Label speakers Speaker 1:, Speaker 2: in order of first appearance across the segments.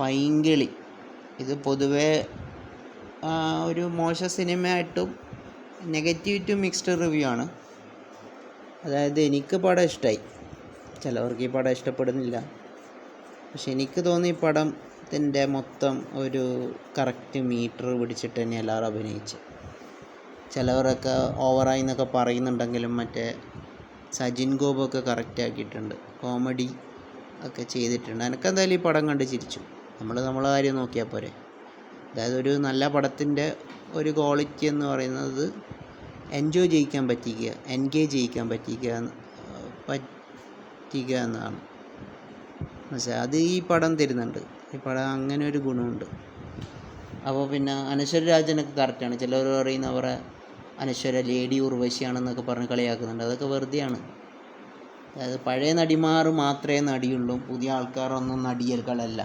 Speaker 1: പൈങ്കിളി. ഇത് പൊതുവേ ഒരു മോശ സിനിമയായിട്ടും നെഗറ്റീവ് ടു മിക്സ്ഡ് റിവ്യൂ ആണ്. അതായത് എനിക്ക് പടം ഇഷ്ടമായി ചിലവർക്ക് ഈ പടം ഇഷ്ടപ്പെടുന്നില്ല. പക്ഷെ എനിക്ക് തോന്നി ഈ പടത്തിന്റെ മൊത്തം ഒരു കറക്റ്റ് മീറ്റർ പിടിച്ചിട്ട് തന്നെ എല്ലാവരും അഭിനയിച്ച്. ചിലവരൊക്കെ ഓവറായി എന്നൊക്കെ പറയുന്നുണ്ടെങ്കിലും മറ്റേ സജിൻ ഗോപൊക്കെ കറക്റ്റ് ആക്കിയിട്ടുണ്ട്. കോമഡി ഒക്കെ ചെയ്തിട്ടുണ്ട്. എനിക്കെന്തായാലും ഈ പടം കണ്ട് ചിരിച്ചു. നമ്മൾ നമ്മളെ കാര്യം നോക്കിയാൽ പോരെ. അതായത് ഒരു നല്ല പടത്തിന്റെ ഒരു ക്വാളിറ്റി എന്ന് പറയുന്നത് എൻജോയ് ചെയ്യിക്കാൻ പറ്റിക്കുക എൻഗേജ് ചെയ്യിക്കാൻ പറ്റിക്കുക പറ്റിക്കുക എന്നതാണ്. മനസ്സിലായി അത് ഈ പടം തരുന്നുണ്ട്. ഈ പടം അങ്ങനെ ഒരു ഗുണമുണ്ട്. അപ്പോൾ പിന്നെ അനശ്വര രാജനൊക്കെ കറക്റ്റാണ് ചിലർ പറയുന്ന അവരെ അനശ്വര ലേഡി ഉർവശിയാണെന്നൊക്കെ പറഞ്ഞ് കളിയാക്കുന്നുണ്ട്. അതൊക്കെ വെറുതെയാണ്. അതായത് പഴയ നടിമാർ മാത്രമേ നടിയുള്ളൂ. പുതിയ ആൾക്കാരൊന്നും നടിയൽകളല്ല.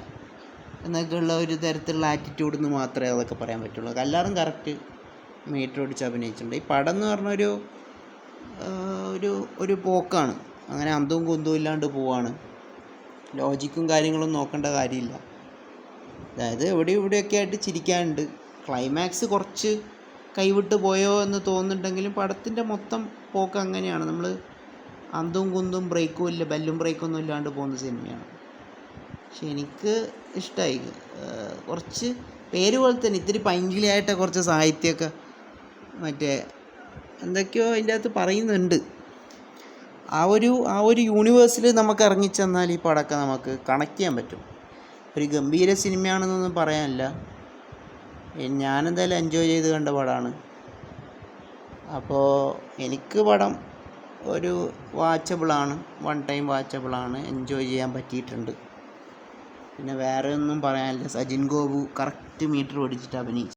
Speaker 1: എന്നൊക്കെയുള്ള ഒരു തരത്തിലുള്ള ആറ്റിറ്റ്യൂഡിൽ നിന്ന് മാത്രമേ അതൊക്കെ പറയാൻ പറ്റുള്ളൂ. എല്ലാവരും കറക്റ്റ് മീറ്റർ പിടിച്ച് അഭിനയിച്ചിട്ടുണ്ട്. ഈ പടം എന്ന് പറഞ്ഞൊരു ഒരു ഒരു പോക്കാണ്. അങ്ങനെ അന്തവും കുന്തവും ഇല്ലാണ്ട് പോവാണ്. ലോജിക്കും കാര്യങ്ങളും നോക്കേണ്ട കാര്യമില്ല. അതായത് ഇവിടെ ഇവിടെയൊക്കെ ആയിട്ട് ചിരിക്കാനുണ്ട്. ക്ലൈമാക്സ് കുറച്ച് കൈവിട്ട് പോയോ എന്ന് തോന്നുന്നുണ്ടെങ്കിലും പടത്തിന്റെ മൊത്തം പോക്ക് അങ്ങനെയാണ്. നമ്മൾ അന്തും കുന്തും ബ്രേക്കും ഇല്ല ബെല്ലും ബ്രേക്കൊന്നും ഇല്ലാണ്ട് പോകുന്ന സിനിമയാണ് പക്ഷെ എനിക്ക് ഇഷ്ടമായി കുറച്ച് പേര് പോലെ തന്നെ ഇത്തിരി പൈങ്കിളിയായിട്ട് കുറച്ച് സാഹിത്യമൊക്കെ മറ്റേ എന്തൊക്കെയോ അതിന്റെ അകത്ത് പറയുന്നുണ്ട്. ആ ഒരു ആ ഒരു യൂണിവേഴ്സിൽ നമുക്ക് ഇറങ്ങിച്ചെന്നാൽ ഈ പടമൊക്കെ നമുക്ക് കണക്ട് ചെയ്യാൻ പറ്റും. ഒരു ഗംഭീര സിനിമയാണെന്നൊന്നും പറയാനില്ല. ഞാനെന്തായാലും എൻജോയ് ചെയ്ത് കണ്ട പടമാണ്. അപ്പോൾ എനിക്ക് പടം ഒരു വാച്ചബിളാണ് വൺ ടൈം വാച്ചബിളാണ് എൻജോയ് ചെയ്യാൻ പറ്റിയിട്ടുണ്ട്. പിന്നെ വേറെ ഒന്നും പറയാനില്ല. സജിൻ ഗോപു കറക്റ്റ് മീറ്റർ പിടിച്ചിട്ട് അഭിനയിച്ചു